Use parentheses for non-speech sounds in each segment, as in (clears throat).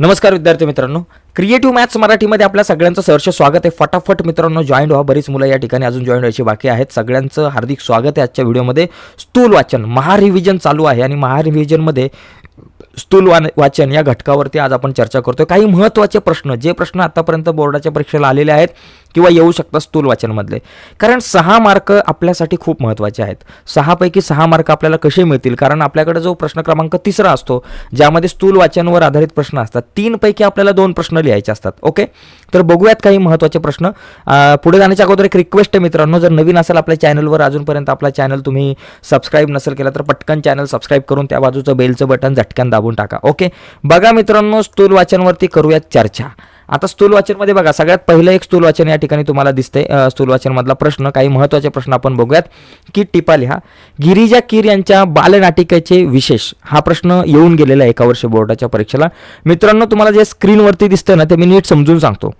नमस्कार विद्यार्थी मित्रांनो. क्रिएटिव्ह मॅथ्स मराठीमध्ये आपल्या सगळ्यांचं सहर्ष स्वागत आहे. फटाफट मित्रांनो जॉईन व्हा. बरीच मुलं या ठिकाणी अजून जॉईन व्हायची बाकी आहेत. सगळ्यांचं हार्दिक स्वागत आहे आजच्या व्हिडिओमध्ये. स्थूल वाचन महारिव्हिजन चालू आहे आणि महारिव्हिजनमध्ये स्थूल वा वाचन या घटकावरती आज आपण चर्चा करतोय. काही महत्त्वाचे प्रश्न जे प्रश्न आतापर्यंत बोर्डाच्या परीक्षेला आलेले आहेत किंवा येऊ शकतात स्थूल वाचनमधले. कारण सहा मार्क आपल्यासाठी खूप महत्त्वाचे आहेत. सहापैकी सहा मार्क आपल्याला कसे मिळतील? कारण आपल्याकडे जो प्रश्न क्रमांक तिसरा असतो ज्यामध्ये स्थूल वाचनवर आधारित प्रश्न असतात तीनपैकी आपल्याला दोन प्रश्न लिहायचे असतात. ओके? तर बघूयात काही महत्त्वाचे प्रश्न. पुढे जाण्याच्या अगोदर एक रिक्वेस्ट आहे मित्रांनो जर नवीन असेल आपल्या चॅनलवर अजूनपर्यंत आपला चॅनल तुम्ही सबस्क्राईब नसेल केला तर पटकन चॅनल सबस्क्राईब करून त्या बाजूचं बेलचं बटन झटक्यान दाबून टाका. ओके? बघा मित्रांनो स्थूल वाचनवरती करूयात चर्चा. आता स्थूल वाचनमध्ये बघा सगळ्यात पहिलं एक स्थूल वाचन या ठिकाणी तुम्हाला दिसते स्थूल वाचनमधला प्रश्न काही महत्त्वाचे प्रश्न आपण बघूयात. की टिपा लिहा गिरिजा कीर यांच्या बालनाटिकेचे विशेष हा प्रश्न येऊन गेलेला आहे एका वर्ष बोर्डाच्या परीक्षेला. मित्रांनो तुम्हाला जे स्क्रीनवरती दिसतं ना ते मी नीट समजून सांगतो.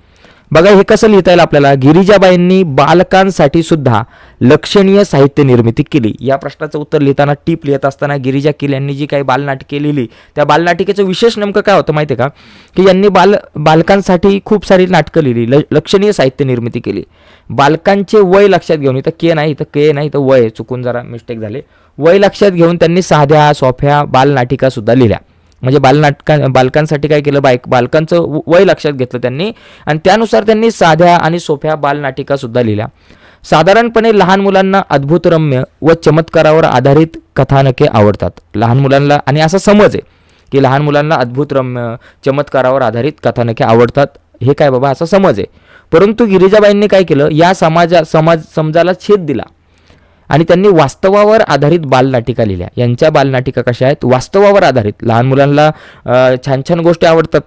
बघा हे कसं लिहिता येईल आपल्याला? गिरिजाबाईंनी बालकांसाठी सुद्धा लक्षणीय साहित्य निर्मिती केली. या प्रश्नाचं उत्तर लिहिताना टीप लिहित असताना गिरिजा किल यांनी जी काही बालनाटके लिहिली त्या बालनाटिकेचं विशेष नेमकं काय होतं माहिती आहे का? की यांनी बाल बालकांसाठी खूप सारी नाटकं लिहिली ल लक्षणीय साहित्य निर्मिती केली. बालकांचे वय लक्षात घेऊन इथं के नाही इथं के नाही इथं वय चुकून जरा मिस्टेक झाले. वय लक्षात घेऊन त्यांनी साध्या सोफ्या बालनाटिका सुद्धा लिहिल्या. म्हणजे बालनाटका बालकांसाठी काय केलं? बायक बालकांचं व- वय लक्षात घेतलं त्यांनी. आणि त्यानुसार त्यांनी साध्या आणि सोप्या बालनाटिकासुद्धा लिहिल्या. साधारणपणे लहान मुलांना अद्भुतरम्य व चमत्कारावर आधारित कथानके आवडतात. लहान मुलांना आणि असा समज आहे की लहान मुलांना अद्भुतरम्य चमत्कारावर आधारित कथानके आवडतात. हे काय बाबा? असा समज आहे. परंतु गिरिजाबाईंनी काय केलं? या समाजा समाज समजाला छेद दिला. आणि त्यांनी वास्तवावर आधारित बालनाटिका लिहिल्या. यांच्या बालनाटिका कशा आहेत? वास्तवावर आधारित. लहान मुलांना छान छान गोष्टी आवडतात.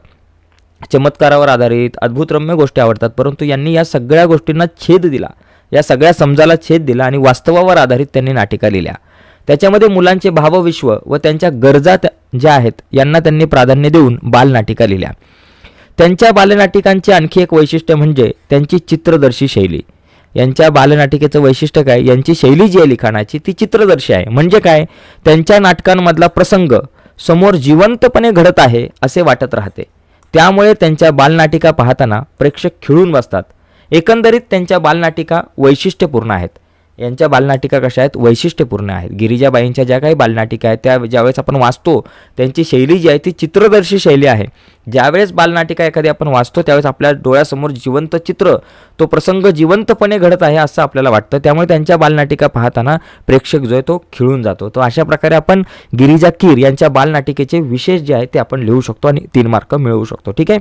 चमत्कारावर आधारित अद्भुतरम्य गोष्टी आवडतात. परंतु यांनी या सगळ्या गोष्टींना छेद दिला. या सगळ्या समजाला छेद दिला आणि वास्तवावर आधारित त्यांनी नाटिका लिहिल्या. त्याच्यामध्ये मुलांचे भावविश्व व त्यांच्या गरजा ज्या आहेत यांना त्यांनी प्राधान्य देऊन बालनाटिका लिहिल्या. त्यांच्या बालनाटिकांचे आणखी एक वैशिष्ट्य म्हणजे त्यांची चित्रदर्शी शैली. यांच्या बालनाटिकेचं वैशिष्ट्य काय? यांची शैली जी आहे लिखाणाची ती चित्रदर्शी आहे. म्हणजे काय? त्यांच्या नाटकांमधला प्रसंग समोर जिवंतपणे घडत आहे असे वाटत राहते. त्यामुळे त्यांच्या बालनाटिका पाहताना प्रेक्षक खिळून बसतात. एकंदरीत त्यांच्या बालनाटिका वैशिष्ट्यपूर्ण आहेत. यांच्या बालनाटिका कशा आहेत? वैशिष्ट्यपूर्ण आहेत. गिरिजाबाईंच्या ज्या काही बालनाटिका आहेत त्या ज्यावेळेस आपण वाचतो त्यांची शैली जी आहे ती चित्रदर्शी शैली आहे. ज्यावेळेस बालनाटिका एखादी आपण वाचतो त्यावेळेस आपल्या डोळ्यासमोर जिवंत चित्र तो प्रसंग जिवंतपणे घडत आहे असं आपल्याला वाटतं. त्यामुळे त्यांच्या बालनाटिका पाहताना प्रेक्षक जो आहे तो खिळून जातो. तो अशा प्रकारे आपण गिरिजा कीर यांच्या बालनाटिकेचे विशेष जे आहे ते आपण लिहू शकतो आणि तीन मार्क मिळवू शकतो. ठीक आहे?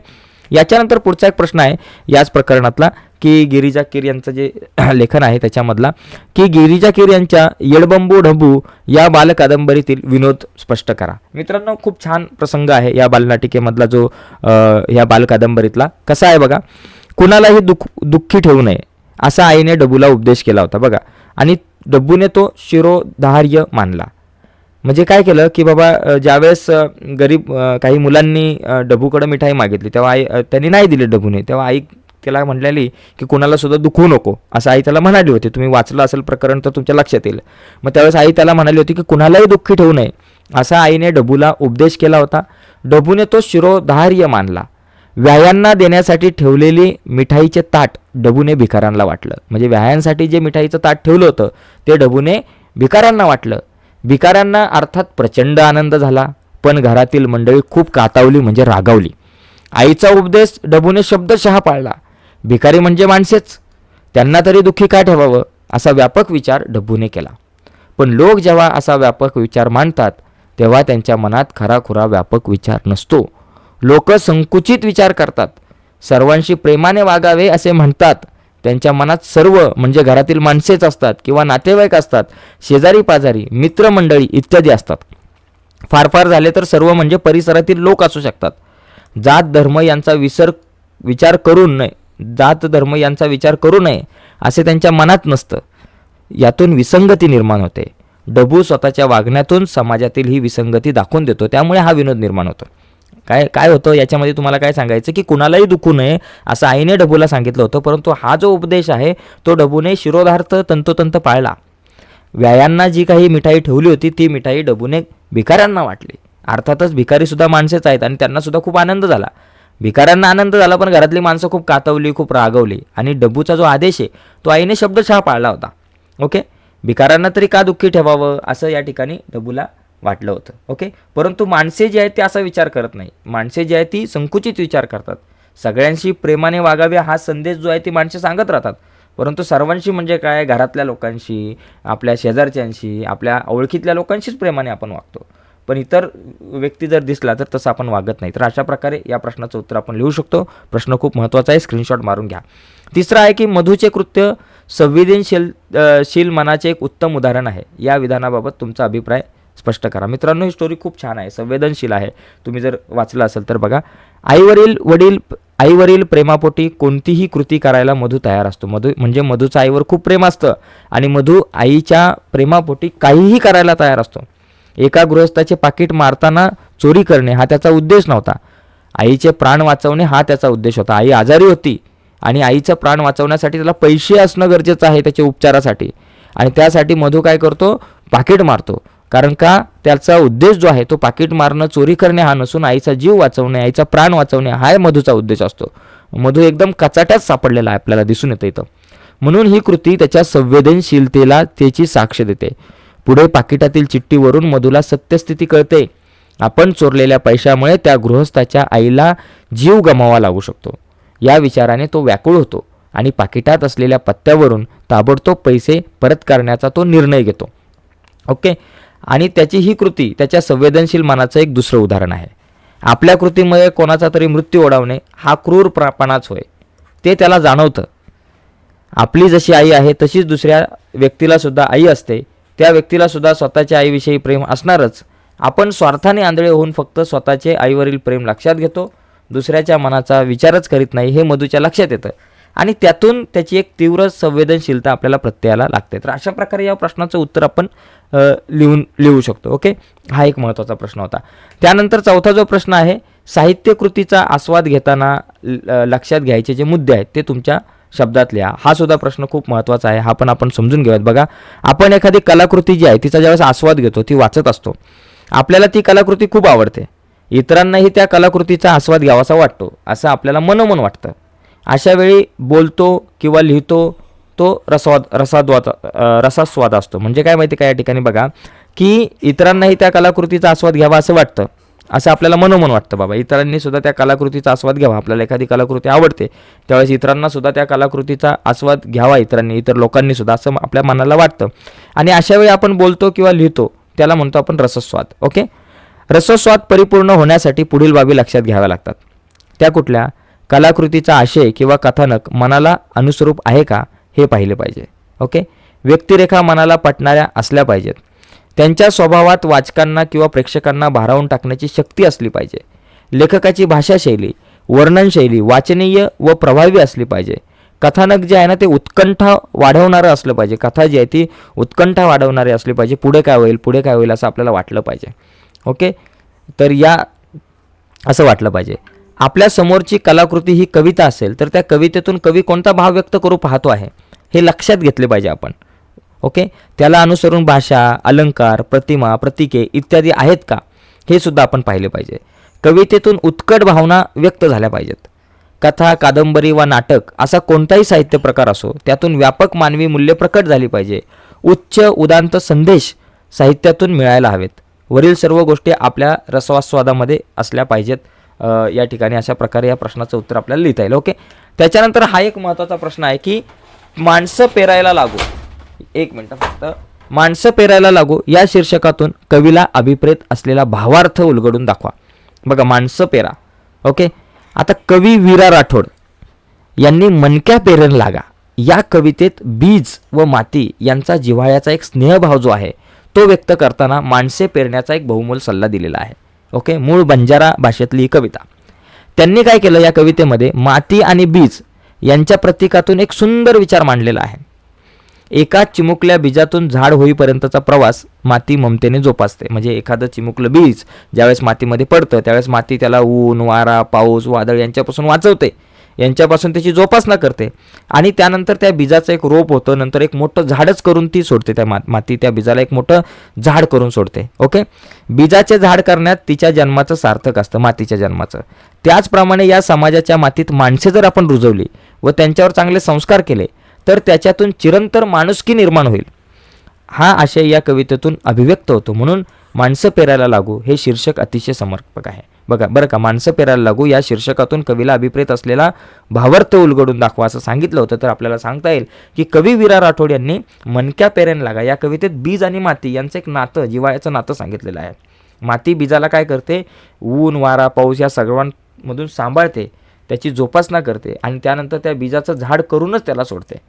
याच्यानंतर पुढचा एक प्रश्न आहे याच प्रकरणातला. की गिरिजा कीर यांचं जे (clears throat) लेखन आहे त्याच्यामधला की गिरिजा कीर यांच्या येडबंबू ढबू या बालकादंबरीतील विनोद स्पष्ट करा. मित्रांनो खूप छान प्रसंग आहे या बालनाटिकेमधला जो या बालकादंबरीतला. कसा आहे बघा कुणालाही दुःख दुःखी ठेवू नये असा आईने डबूला उपदेश केला होता बघा. आणि डब्बूने तो शिरोधार्य मानला. म्हणजे काय केलं की बाबा ज्यावेळेस गरीब काही मुलांनी डबूकडं मिठाई मागितली तेव्हा आई त्यांनी नाही दिली डबूने तेव्हा आई त्याला म्हणलेली की कुणालासुद्धा दुखू दुखवू नको. असं आई त्याला म्हणाली होती. तुम्ही वाचलं असेल प्रकरण तर तुमच्या लक्षात येईल. मग त्यावेळेस आई त्याला म्हणाली होती की कुणालाही दुःखी ठेवू नये. असा आईने डबूला उपदेश केला होता. डबूने तो शिरोधार्य मानला. व्यायांना देण्यासाठी ठेवलेली मिठाईचे ताट डबूने भिकाऱ्यांना वाटलं. म्हणजे व्यायांसाठी जे मिठाईचं ताट ठेवलं होतं ते डबूने भिकाऱ्यांना वाटलं. भिकाऱ्यांना अर्थात प्रचंड आनंद झाला. पण घरातील मंडळी खूप कातावली म्हणजे रागावली. आईचा उपदेश डबूने शब्दशहा पाळला. भिकारी म्हणजे माणसेच. त्यांना तरी दुःखी का ठेवावं? असा व्यापक विचार डब्बूने केला. पण लोक जेव्हा असा व्यापक विचार मांडतात तेव्हा त्यांच्या मनात खराखुरा व्यापक विचार नसतो. लोक संकुचित विचार करतात. सर्वांशी प्रेमाने वागावे असे म्हणतात. त्यांच्या मनात सर्व म्हणजे घरातील माणसेच असतात किंवा नातेवाईक असतात शेजारी पाजारी मित्रमंडळी इत्यादी असतात. फार फार झाले तर सर्व म्हणजे परिसरातील लोक असू शकतात. जात धर्म यांचा विसर विचार करू नये. जात धर्म यांचा विचार करू नये असे त्यांच्या मनात नसतं. यातून विसंगती निर्माण होते. डबू स्वतःच्या वागण्यातून समाजातील ही विसंगती दाखवून देतो. त्यामुळे हा विनोद निर्माण होतो. काय काय होतं? याच्यामध्ये तुम्हाला काय सांगायचं की कुणालाही दुखू नये असं आईने डबूला सांगितलं होतं. परंतु हा जो उपदेश आहे तो डबूने शिरोधार्थ तंतोतंत पाळला. व्यायांना जी काही मिठाई ठेवली होती ती मिठाई डबूने भिकाऱ्यांना वाटली. अर्थातच भिकारीसुद्धा माणसेच आहेत आणि त्यांनासुद्धा खूप आनंद झाला. भिकाऱ्यांना आनंद झाला पण घरातली माणसं खूप कातवली खूप रागवली. आणि डब्बूचा जो आदेश आहे तो आईने शब्दशः पाळला होता. ओके? भिकाऱ्यांना तरी का दुःखी ठेवावं? असं या ठिकाणी डब्बूला वाटलं होतं. ओके? परंतु माणसे जी आहेत ते असा विचार करत नाही. माणसे जी आहेत ती संकुचित विचार करतात. सगळ्यांशी प्रेमाने वागावे हा संदेश जो आहे ती माणसे सांगत राहतात. परंतु सर्वांशी म्हणजे काय? घरातल्या लोकांशी आपल्या शेजारच्यांशी आपल्या ओळखीतल्या लोकांशीच प्रेमाने आपण वागतो. पण इतर व्यक्ती जर दिसला तर तसं आपण वागत नाही. तर अशा प्रकारे या प्रश्नाचं उत्तर आपण लिहू शकतो. प्रश्न खूप महत्त्वाचा आहे स्क्रीनशॉट मारून घ्या. तिसरा आहे की मधूचे कृत्य संवेदनशील शील मनाचे एक उत्तम उदाहरण आहे. या विधानाबाबत तुमचा अभिप्राय स्पष्ट करा. मित्रांनो ही स्टोरी खूप छान आहे संवेदनशील आहे. तुम्ही जर वाचलं असेल तर बघा. आईवरील वडील आईवरील प्रेमापोटी कोणतीही कृती करायला मधू तयार असतो. मधू म्हणजे मधूचं आईवर खूप प्रेम असतं आणि मधू आईच्या प्रेमापोटी काहीही करायला तयार असतो. एका गृहस्थाचे पाकिट मारताना चोरी करणे हा त्याचा उद्देश नव्हता. आईचे प्राण वाचवणे हा त्याचा उद्देश होता. आई आजारी होती आणि आईचं प्राण वाचवण्यासाठी त्याला पैसे असणं गरजेचं आहे त्याच्या उपचारासाठी. आणि त्यासाठी मधू काय करतो? पाकिट मारतो. कारण का? त्याचा उद्देश जो आहे तो पाकिट मारणं चोरी करणे हा नसून आईचा जीव वाचवणे आईचा प्राण वाचवणे हा मधूचा उद्देश असतो. मधू एकदम कचाट्यात सापडलेला आहे आपल्याला दिसून येतं इथं. म्हणून ही कृती त्याच्या संवेदनशीलतेला त्याची साक्ष देते. पुढे पाकिटातील चिठ्ठीवरून मधूला सत्यस्थिती कळते. आपण चोरलेल्या पैशामुळे त्या गृहस्थाच्या आईला जीव गमावा लागू शकतो. या विचाराने तो व्याकुळ होतो आणि पाकिटात असलेल्या पत्त्यावरून ताबडतोब पैसे परत करण्याचा तो निर्णय घेतो. ओके? आणि त्याची ही कृती त्याच्या संवेदनशील मनाचं एक दुसरं उदाहरण आहे. आपल्या कृतीमुळे कोणाचा तरी मृत्यू ओढावणे हा क्रूरपणाच होय. ते त्याला जाणवतं. आपली जशी आई आहे तशीच दुसऱ्या व्यक्तीला सुद्धा आई असते. त्या व्यक्तीला सुद्धा स्वतःच्या आईविषयी प्रेम असणारच. आपण स्वार्थाने आंधळे होऊन फक्त स्वतःचे आईवरील प्रेम लक्षात घेतो. दुसऱ्याच्या मनाचा विचारच करीत नाही हे मधूच्या लक्षात येतं. आणि त्यातून त्याची एक तीव्र संवेदनशीलता आपल्याला प्रत्ययाला लागते. तर अशा प्रकारे या प्रश्नाचं उत्तर आपण लिहून लिहू शकतो ओके? हा एक महत्त्वाचा प्रश्न होता. त्यानंतर चौथा जो प्रश्न आहे साहित्यकृतीचा आस्वाद घेताना ल- लक्षात घ्यायचे जे मुद्दे आहेत ते तुमच्या शब्दात लिहा हा सुद्धा प्रश्न खूप महत्त्वाचा आहे हा पण आपण समजून घेऊयात. बघा आपण एखादी कलाकृती जी आहे तिचा ज्यावेळेस आस्वाद घेतो ती वाचत असतो. आपल्याला ती कलाकृती खूप आवडते. इतरांनाही त्या कलाकृतीचा आस्वाद घ्यावासा वाटतो असं आपल्याला मनोमन वाटतं. अशा वेळी बोलतो किंवा लिहितो तो रसवाद रसाद्वाद रसास्वाद असतो. म्हणजे काय माहिती का या ठिकाणी बघा की इतरांनाही त्या कलाकृतीचा आस्वाद घ्यावा असं वाटतं. असं आपल्याला मनोमन वाटतं बाबा. इतरांनी सुद्धा त्या कलाकृतीचा आस्वाद घ्यावा. आपल्याला एखादी कलाकृती आवडते त्यावेळेस इतरांना सुद्धा त्या कलाकृतीचा आस्वाद घ्यावा इतरांनी इतर लोकांनी सुद्धा असं आपल्या मनाला वाटतं. आणि अशा वेळी आपण बोलतो किंवा लिहितो त्याला म्हणतो आपण रसस्वाद ओके? रसस्वाद परिपूर्ण होण्यासाठी पुढील बाबी लक्षात घ्याव्या लागतात. त्या कुठल्या? कलाकृतीचा आशय किंवा कथानक मनाला अनुस्वरूप आहे का हे पाहिले पाहिजे ओके? व्यक्तिरेखा मनाला पटणाऱ्या असल्या पाहिजेत. त्यांच्या स्वभावात वाचकांना किंवा प्रेक्षकांना भारावून टाकण्याची शक्ती असली पाहिजे. लेखकाची भाषाशैली वर्णनशैली वाचनीय व प्रभावी असली पाहिजे. कथानक जे आहे ना ते उत्कंठा वाढवणारं असलं पाहिजे. कथा जी आहे ती उत्कंठा वाढवणारी असली पाहिजे. पुढे काय होईल पुढे काय होईल असं आपल्याला वाटलं पाहिजे. ओके? तर या असं वाटलं पाहिजे. आपल्या समोरची कलाकृती ही कविता असेल तर त्या कवितेतून कवी कोणता भाव व्यक्त करू पाहतो आहे? हे लक्षात घेतले पाहिजे आपण. ओके? त्याला अनुसरून भाषा अलंकार प्रतिमा प्रतीके इत्यादी आहेत का? हे सुद्धा आपण पाहिले पाहिजे. कवितेतून उत्कट भावना व्यक्त झाल्या पाहिजेत. कथा कादंबरी वा नाटक असा कोणताही साहित्य प्रकार असो त्यातून व्यापक मानवी मूल्य प्रकट झाली पाहिजे. उच्च उदांत संदेश साहित्यातून मिळायला हवेत. वरील सर्व गोष्टी आपल्या रसवास्वादामध्ये असल्या पाहिजेत. या ठिकाणी अशा प्रकारे या प्रश्नाचं उत्तर आपल्याला लिहिता येईल. ओके? त्याच्यानंतर हा एक महत्त्वाचा प्रश्न आहे की माणसं पेरायला लागू. एक मिनटं फक्त. माणसं पेरायला लागू या शीर्षकातून कवीला अभिप्रेत असलेला भावार्थ उलगडून दाखवा. बघा माणसं पेरा. ओके? आता कवी वीरा राठोड. यांनी मनक्या पेरण लागा. या कवितेत बीज व माती यांचा जिव्हाळ्याचा एक स्नेहभाव जो आहे तो व्यक्त करताना माणसे पेरण्याचा एक बहुमोल सल्ला दिलेला आहे. ओके? मूळ बंजारा भाषेतली ही कविता. त्यांनी काय केलं या कवितेमध्ये? माती आणि बीज यांच्या प्रतीकातून एक सुंदर विचार मांडलेला आहे. एका चिमुकल्या बीजातून झाड होईपर्यंतचा प्रवास माती ममतेने जोपासते. म्हणजे एखादं चिमुकलं बीज ज्यावेळेस मातीमध्ये पडतं त्यावेळेस माती त्याला ऊन वारा पाऊस वादळ यांच्यापासून वाचवते. यांच्यापासून त्याची जोपासना करते. आणि त्यानंतर त्या बीजाचं एक रोप होतं नंतर एक मोठं झाडच करून ती सोडते त्या मा- माती त्या बीजाला एक मोठं झाड करून सोडते. ओके? बीजाचे झाड करण्यात तिच्या जन्माचं सार्थक असतं मातीच्या जन्माचं. त्याचप्रमाणे या समाजाच्या मातीत माणसे जर आपण रुजवली व त्यांच्यावर चांगले संस्कार केले तर त्याच्यातून चिरंतर माणुसकी निर्माण होईल. हा आशय या कवितेतून अभिव्यक्त होतो. म्हणून माणसं पेरायला लागू हे शीर्षक अतिशय समर्पक आहे. बघा बरं का माणसं पेरायला लागू या शीर्षकातून कवीला अभिप्रेत असलेला भावार्थ उलगडून दाखवा असं सांगितलं होतं. तर आपल्याला सांगता येईल की कवी विरा राठोड यांनी मनक्या पेरायला लागा या कवितेत बीज आणि माती यांचं एक नातं जिवाळ्याचं नातं सांगितलेलं आहे. माती बीजाला काय करते? ऊन वारा पाऊस या सगळ्यांमधून सांभाळते. त्याची जोपासना करते आणि त्यानंतर त्या बीजाचं झाड करूनच त्याला सोडते.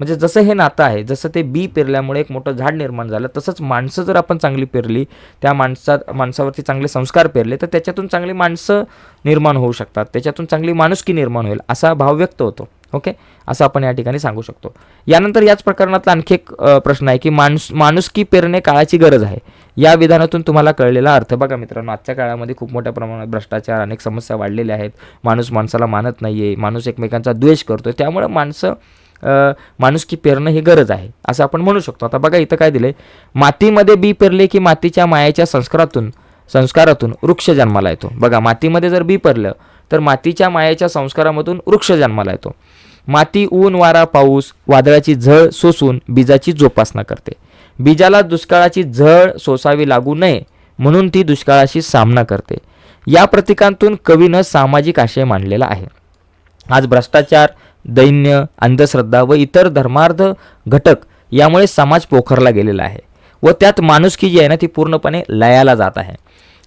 म्हणजे जसं हे नातं आहे जसं ते बी पेरल्यामुळे एक मोठं झाड निर्माण झालं तसंच माणसं जर आपण चांगली पेरली त्या माणसात माणसावरती चांगले संस्कार पेरले तर त्याच्यातून चांगली माणसं निर्माण होऊ शकतात त्याच्यातून चांगली माणुसकी निर्माण होईल असा भाव व्यक्त होतो. ओके? असं आपण या ठिकाणी सांगू शकतो. यानंतर याच प्रकरणातला आणखी एक प्रश्न आहे की माणूस माणुसकी पेरणे काळाची गरज आहे. या विधानातून तुम्हाला कळलेला अर्थ. बघा मित्रांनो आजच्या काळामध्ये खूप मोठ्या प्रमाणात भ्रष्टाचार अनेक समस्या वाढलेल्या आहेत. माणूस माणसाला मानत नाही आहे माणूस एकमेकांचा द्वेष करतो त्यामुळे माणसं माणूस माणुसकी पेरणं ही गरज आहे असं आपण म्हणू शकतो. आता बघा इथं काय दिलंय? मातीमध्ये बी पेरले की मातीच्या मायाच्या संस्कारातून संस्कारातून वृक्ष जन्माला येतो. बघा मातीमध्ये जर बी पेरलं तर मातीच्या मायाच्या संस्कारामधून वृक्ष जन्माला येतो. माती ऊन वारा पाऊस वादळाची झळ सोसून बीजाची जोपासना करते. बीजाला दुष्काळाची झळ सोसावी लागू नये म्हणून ती दुष्काळाशी सामना करते. या प्रतीकांतून कवीनं सामाजिक आशय मांडलेला आहे. आज भ्रष्टाचार दैन्य अंधश्रद्धा व इतर धर्मार्ध घटक यामुळे समाज पोखरला गेलेला आहे व त्यात माणुसकी जी आहे ना ती पूर्णपणे लयाला जात आहे.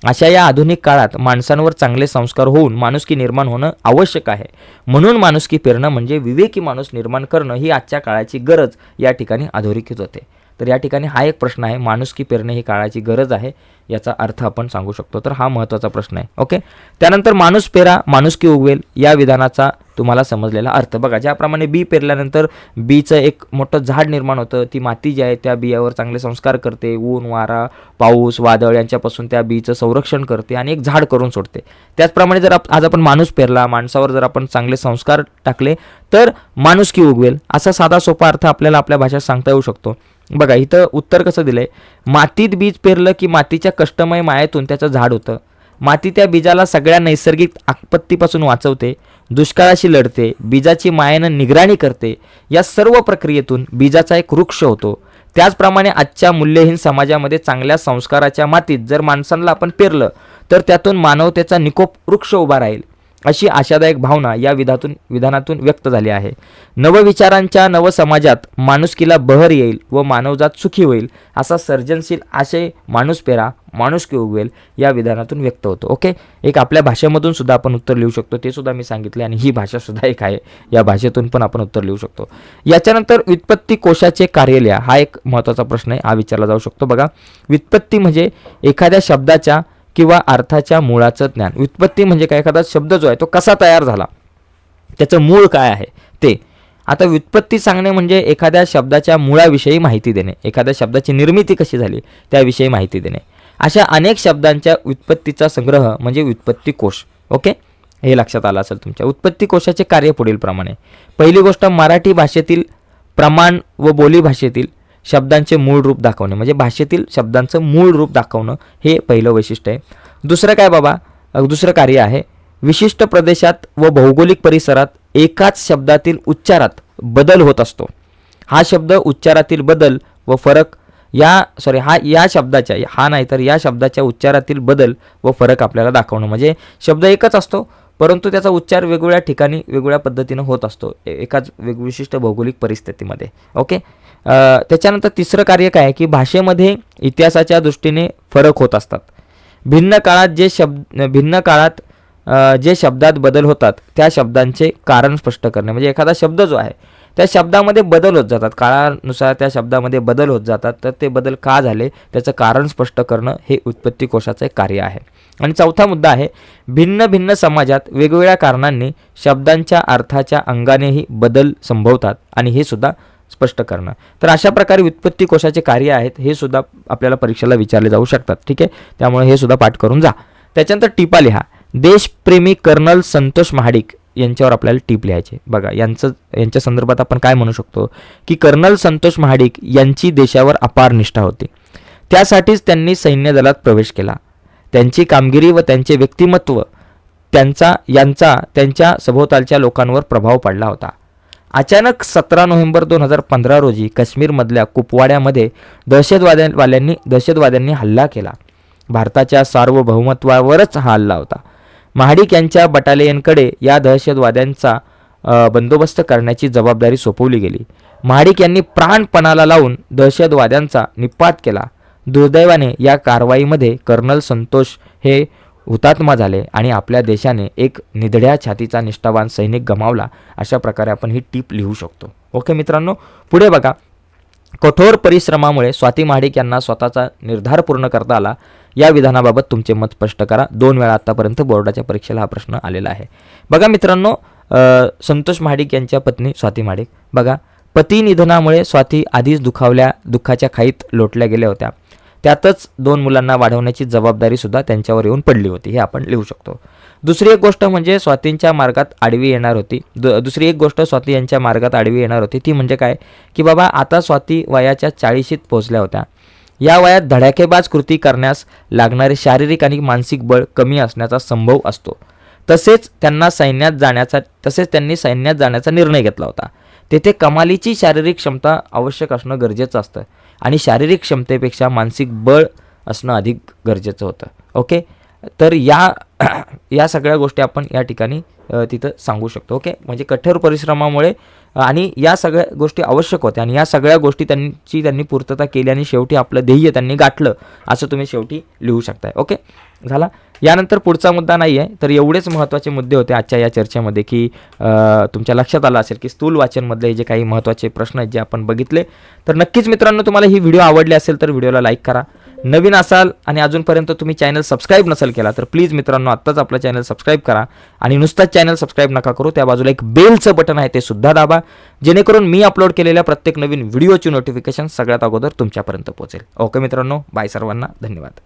अशा या आधुनिक काळात माणसांवर चांगले संस्कार होऊन माणुसकी निर्माण होणं आवश्यक आहे. म्हणून माणुसकी पेरणं म्हणजे विवेकी माणूस निर्माण करणं ही आजच्या काळाची गरज या ठिकाणी अधोरेखित होते. तर या ठिकाणी हा एक प्रश्न आहे माणुसकी पेरणे ही काळाची गरज आहे याचा अर्थ आपण सांगू शकतो. तर हा महत्त्वाचा प्रश्न आहे. ओके? त्यानंतर माणूस पेरा माणुसकी उगवेल या विधानाचा तुम्हाला समजलेला अर्थ. बघा ज्याप्रमाणे बी पेरल्यानंतर बीचं एक मोठं झाड निर्माण होतं ती माती जी आहे त्या बियावर चांगले संस्कार करते ऊन वारा पाऊस वादळ यांच्यापासून त्या बीचं संरक्षण करते आणि एक झाड करून सोडते. त्याचप्रमाणे जर आज आपण माणूस पेरला माणसावर जर आपण चांगले संस्कार टाकले तर माणुसकी उगवेल असा साधा सोपा अर्थ आपल्याला आपल्या भाषेत सांगता येऊ शकतो. बघा इथं उत्तर कसं दिलंय? मातीत बीज पेरलं की मातीच्या कष्टमय मायेतून त्याचं झाड होतं. माती त्या बीजाला सगळ्या नैसर्गिक आपत्तीपासून वाचवते दुष्काळाशी लढते बीजाची मायेनं निगराणी करते. या सर्व प्रक्रियेतून बीजाचा एक वृक्ष होतो. त्याचप्रमाणे आजच्या मूल्यहीन समाजामध्ये चांगल्या संस्काराच्या मातीत जर माणसांना आपण पेरलं तर त्यातून मानवतेचा निकोप वृक्ष उभा राहील. अशी आशादायक भावना या विधातून विधानातून व्यक्त झाली आहे. नवविचारांच्या नवसमाजात माणुसकीला बहर येईल व मानवजात सुखी होईल असा सर्जनशील आशय माणूस पेरा माणुसकी उगवेल या विधानातून व्यक्त होतो. ओके? एक आपल्या भाषेमधून सुद्धा आपण उत्तर लिहू शकतो. ते सुद्धा मी सांगितले आणि ही भाषा सुद्धा एक आहे. या भाषेतून पण आपण उत्तर लिहू शकतो. याच्यानंतर व्युत्पत्ती कोशाचे कार्य हा एक महत्त्वाचा प्रश्न आहे. हा विचारला जाऊ शकतो बघा. व्युत्पत्ती म्हणजे एखाद्या शब्दाच्या किंवा अर्थाच्या मुळाचं ज्ञान. व्युत्पत्ती म्हणजे काय? एखादा शब्द जो आहे तो कसा तयार झाला? त्याचं मूळ काय आहे? ते. आता व्युत्पत्ती सांगणे म्हणजे एखाद्या शब्दाच्या मुळाविषयी माहिती देणे. एखाद्या शब्दाची निर्मिती कशी झाली त्याविषयी माहिती देणे. अशा अनेक शब्दांच्या व्युत्पत्तीचा संग्रह म्हणजे व्युत्पत्ती कोश. ओके? हे लक्षात आलं असेल तुमच्या. उत्पत्ती कोशाचे कार्य पुढीलप्रमाणे. पहिली गोष्ट मराठी भाषेतील प्रमाण व बोली भाषेतील शब्दांचे मूळ रूप दाखवणे म्हणजे भाषेतील शब्दांचं मूळ रूप दाखवणं हे पहिलं वैशिष्ट्य आहे. दुसरं काय बाबा? दुसरं कार्य आहे. विशिष्ट प्रदेशात व भौगोलिक परिसरात एकाच शब्दातील उच्चारात बदल होत असतो. हा शब्द उच्चारातील बदल व फरक या सॉरी हा या शब्दाच्या हा नाही तर या शब्दाच्या उच्चारातील बदल व फरक आपल्याला दाखवणं म्हणजे शब्द एकच असतो. परंतु त्याचा उच्चार वेगवेगळ्या ठिकाणी वेगवेगळ्या पद्धतीनं होत असतो. एकाच वेग विशिष्ट भौगोलिक परिस्थितीमध्ये. ओके? त्याच्यानंतर तिसरं कार्य काय आहे की भाषेमध्ये इतिहासाच्या दृष्टीने फरक होत असतात. भिन्न काळात जे शब्द भिन्न काळात जे शब्दात बदल होतात त्या शब्दांचे कारण स्पष्ट करणे. म्हणजे एखादा शब्द जो आहे त्या शब्दामध्ये बदल होत जातात. काळानुसार त्या शब्दामध्ये बदल होत जातात. तर ते बदल का झाले? त्याचं कारण स्पष्ट करणं हे उत्पत्ती कोशाचं एक कार्य आहे. आणि चौथा मुद्दा आहे भिन्न भिन्न समाजात वेगवेगळ्या कारणांनी शब्दांच्या अर्थाच्या अंगानेही बदल संभवतात आणि हे सुद्धा स्पष्ट करणं तर अशा प्रकारे व्युत्पत्ती कोशाचे कार्य आहेत हे सुद्धा आपल्याला परीक्षेला विचारले जाऊ शकतात ठीक आहे? त्यामुळे हे सुद्धा पाठ करून जा. त्याच्यानंतर टिपा लिहा. देशप्रेमी कर्नल संतोष महाडिक यांच्यावर आपल्याला टीप लिहायचे बघा यांचं यांच्या संदर्भात आपण काय म्हणू शकतो? की कर्नल संतोष महाडिक यांची देशावर अपार निष्ठा होती. त्यासाठीच त्यांनी सैन्य दलात प्रवेश केला. त्यांची कामगिरी व त्यांचे व्यक्तिमत्व त्यांचा यांचा त्यांच्या सभोवतालच्या लोकांवर प्रभाव पडला होता. अचानक सतरा नोव्हेंबर दोन हजार पंधरा रोजी काश्मीरमधल्या कुपवाड्यामध्ये दहशतवाद्यांवाल्यांनी दहशतवाद्यांनी हल्ला केला. भारताच्या सार्वभौमत्वावरच हा हल्ला होता. महाडिक यांच्या बटालियनकडे या दहशतवाद्यांचा बंदोबस्त करण्याची जबाबदारी सोपवली गेली. महाडिक यांनी प्राणपणाला लावून दहशतवाद्यांचा निपात केला. दुर्दैवाने या कारवाईमध्ये कर्नल संतोष हे हुतात्मा झाले आणि आपल्या देशाने एक निधड्या छातीचा निष्ठावान सैनिक गमावला. अशा प्रकारे आपण ही टीप लिहू शकतो. ओके मित्रांनो पुढे बघा. कठोर परिश्रमामुळे स्वाती महाडिक यांना स्वतःचा निर्धार पूर्ण करता आला. या विधानाबाबत तुमचे मत स्पष्ट करा. दोन वेळा आतापर्यंत बोर्डाच्या परीक्षेला हा प्रश्न आलेला आहे. बघा मित्रांनो संतोष महाडिक यांच्या पत्नी स्वाती महाडिक. बघा पती निधनामुळे स्वाती आधीच दुखावल्या दुःखाच्या खाईत लोटल्या गेल्या होत्या. त्यातच दोन मुलांना वाढवण्याची जबाबदारी सुद्धा त्यांच्यावर येऊन पडली होती हे आपण लिहू शकतो. दुसरी एक गोष्ट म्हणजे स्वातींच्या मार्गात आडवी येणार होती. दु दुसरी एक गोष्ट स्वाती यांच्या मार्गात आडवी येणार होती ती म्हणजे काय? की बाबा आता स्वाती वयाच्या चाळीशीत पोहोचल्या होत्या. या वयात धडाकेबाज कृती करण्यास लागणारे शारीरिक आणि मानसिक बळ कमी असण्याचा संभव असतो. तसेच त्यांना सैन्यात जाण्याचा तसेच त्यांनी सैन्यात जाण्याचा निर्णय घेतला होता. तेथे कमालीची शारीरिक क्षमता आवश्यक असणं गरजेचं असतं. आणि शारीरिक क्षमतेपेक्षा मानसिक बळ असणं अधिक गरजेचं होतं. ओके? तर या (clears throat) या सगळ्या गोष्टी आपण या ठिकाणी तिथं सांगू शकतो. ओके? म्हणजे कठोर परिश्रमामुळे आणि या सगळ्या गोष्टी आवश्यक होत्या. आणि या सगळ्या गोष्टी त्यांची त्यांनी पूर्तता केली आणि शेवटी आपलं ध्येय त्यांनी गाठलं असं तुम्ही शेवटी लिहू शकताय. ओके? झाला? यानंतर पुढचा मुद्दा नाही आहे तर एवढेच महत्त्वाचे मुद्दे होते आजच्या या चर्चेमध्ये की तुमच्या लक्षात आलं असेल की स्थूल वाचनमधले जे काही महत्त्वाचे प्रश्न आहेत जे आपण बघितले तर नक्कीच मित्रांनो तुम्हाला ही व्हिडिओ आवडली असेल तर व्हिडिओला लाईक करा. नवीन असाल आणि अजूनपर्यंत तुम्ही चॅनल सबस्क्राईब नसेल केला तर प्लीज मित्रांनो आत्ताच आपलं चॅनल सबस्क्राईब करा आणि नुसताच चॅनल सबस्क्राईब नका करू त्या बाजूला एक बेलचं बटन आहे ते सुद्धा दाबा जेणेकरून मी अपलोड केलेल्या प्रत्येक नवीन व्हिडिओची नोटिफिकेशन सगळ्यात अगोदर तुमच्यापर्यंत पोहोचेल. ओके मित्रांनो बाय सर्वांना धन्यवाद.